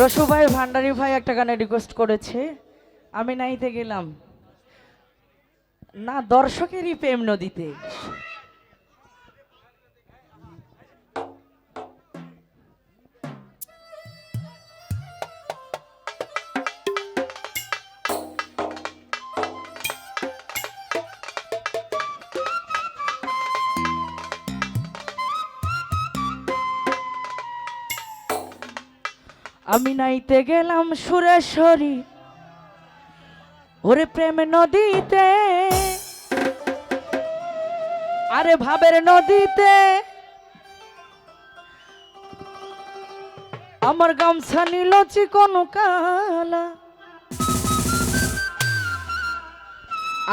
রসু ভাই ভান্ডারি ভাই একটা গানে রিকোয়েস্ট করেছে। আমি নাইতে গেলাম। না, দর্শকেরই প্রেম নদীতে। আমি নাইতে গেলাম সুরেশ্বরী। ওরে প্রেম নদীতে, আরে ভাবের নদীতে, আমার গামছা নিল চিকন কালা।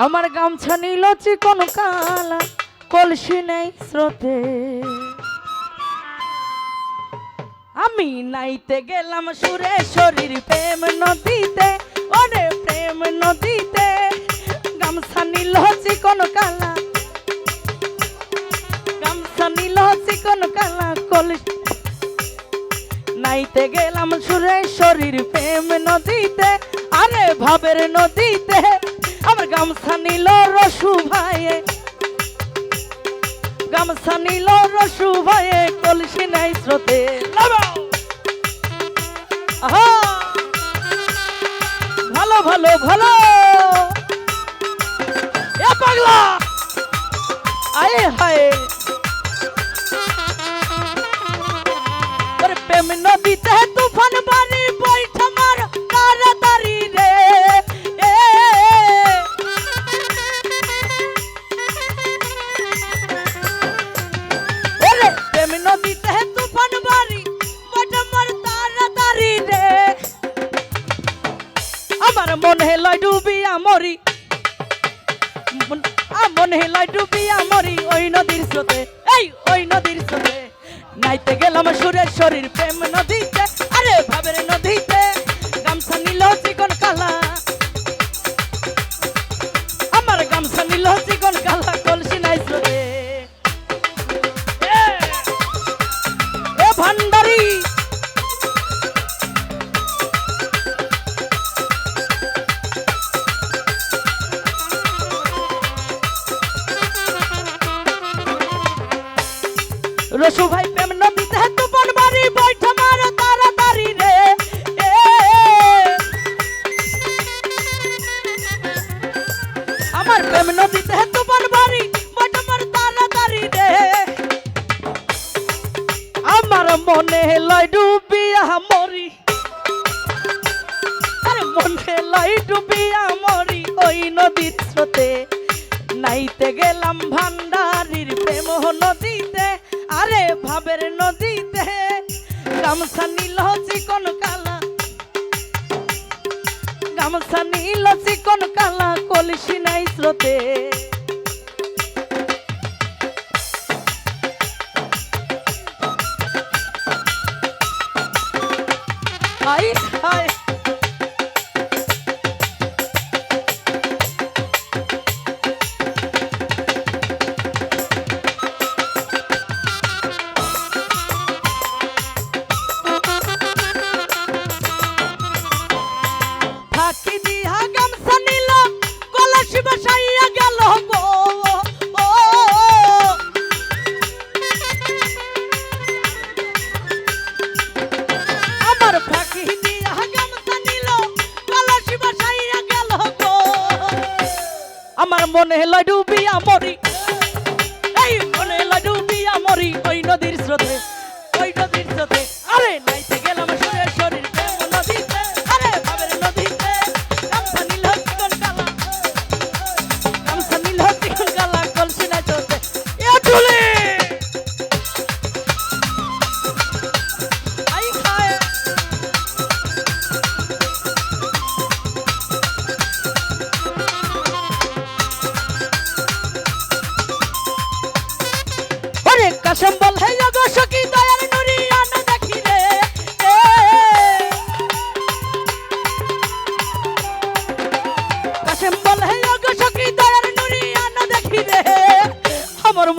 আমার গামছা নিল চিকন কালা, কলসি নেই স্রোতে। আমি নাইতে গেলাম সুরেশ্বরীর প্রেম নদীতে, ওরে প্রেম নদীতে। গামছা নীল চিকন কালা, গামছা নীল চিকন কালা কলিস নাইতে গেলাম সুরেশ্বরীর প্রেম নদীতে, আরে ভাবের নদীতে। আমার গামছা নীল রসু ভাইয়ে গামছা নীল রসু ভাইয়ে কলসি নাই স্রোতে। ভালো ভালো ভালো! পাগলা! আয়ে হায়! প্রেম নদীতে তুফান মনে লয় ডুবিয়া মরি মন- আ মনে লয় ডুবিয়া মরি ওই নদীর স্রোতে, এই ওই নদীর স্রোতে। নাইতে গেলাম সুরের শরীর, প্রেম নদীতে, আরে ভাবের নদীতে। নাইতে গেলাম ভান্ডারির প্রেম নদীতে, আরে ভাবের নদীতে। গামছা নীল চিকন কালা, গামছা নীল চিকন কালা, কলসি নাই স্রোতে। হাই হাই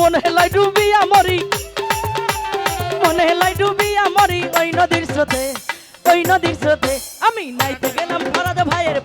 মনে হেলাই ডুবিয়া মরি মনে হেলাই ডুবিয়া মরি ওই নদীর স্রোতে, ওই নদীর স্রোতে আমি নাইতে গেলাম ফরাদ ভাইয়ের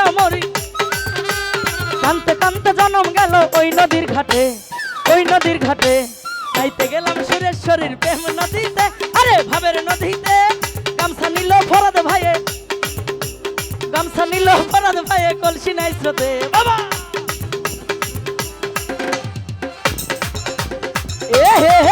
ডুবি আমরি কানতে কানতে জনম গেল ওই নদীর ঘাটে, ওই নদীর ঘাটে। নাইতে গেলাম সুরেশ্বরীর প্রেম নদীতে, আরে ভাবের নদীতে। গামছা নিল ফরাদ ভাইয়ে, গামছা নিল ফরাদ ভাইয়ে কলসি নাই স্রোতে। বাবা! এ হে হে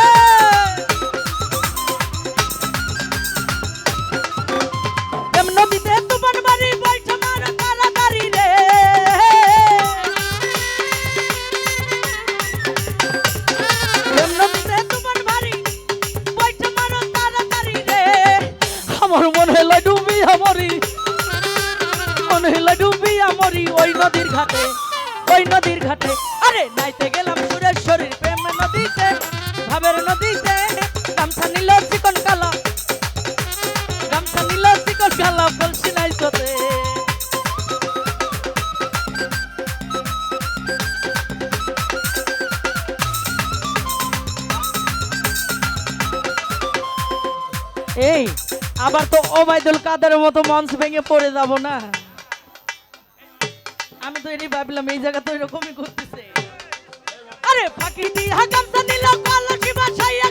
ডুবি আমরি মনে হলো ডুবি আমরি ওই নদীর ঘাটে, ওই নদীর ঘাটে। আরে, নাইতে গেলাম সুরেশ্বরীর প্রেম নদীতে, ভাবের নদীতে। গামছা নিল চিকন কালা, গামছা নিল চিকন কালা, বলছি নাই তোতে। এই আবার তো ওবায়দুল কাদের মতো মঞ্চ ভেঙে পড়ে যাব না। আমি তো এটাই ভাবলাম, এই জায়গা তো এরকমই করতেছে আরে ফাঁকি হাকাম সানি নিল কলসি বাসাইয়া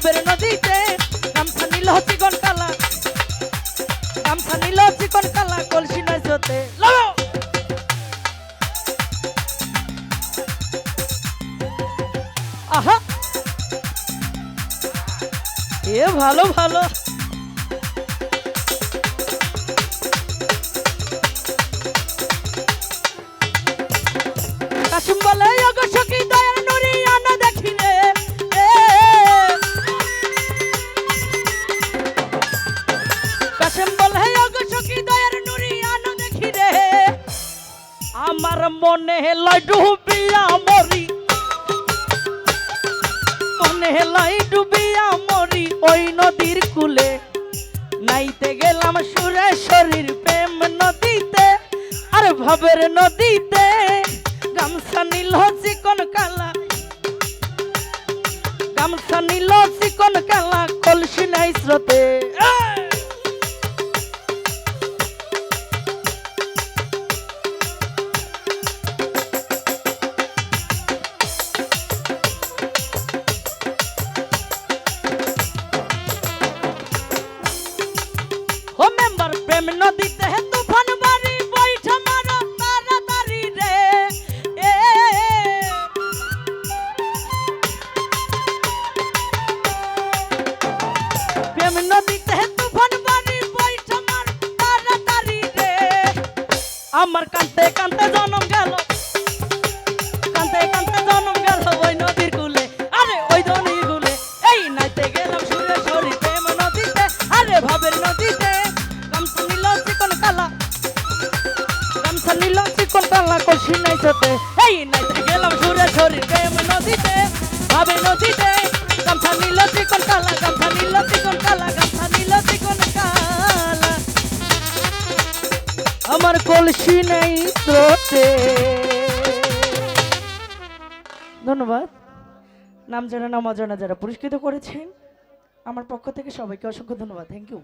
এ ভাবের নদীতে, গামছা নিল চিকন কালা। গামছা নিল চিকন কালা, কলসি নাই জোতে। আহা! এ ভালো ভালো। হেলাই ডুবিয়া মরি ওই নদীর কুলে। নাইতে গেলাম সুরেশ্বরীর প্রেম নদীতে, আর ভবের নদীতে। গামছা নীল চিকন কালা, গামছা নীল চিকন কালা, কলসি নাই স্রোতে। কালা কষি নাইতে এই নাইতে গেলাম সুরে সরি প্রেম নদীতে। ভাবে নদীতে, গামছা নিল চিকন কালা, গামছা নিল চিকন কালা, গামছা নিল চিকন কালা। আমার কলসি নাই স্রোতে ধন্যবাদ। নাম জানা, নাম অজানা যারা পুরস্কৃত করেছেন, আমার পক্ষ থেকে সবাইকে অসংখ্য ধন্যবাদ। Thank you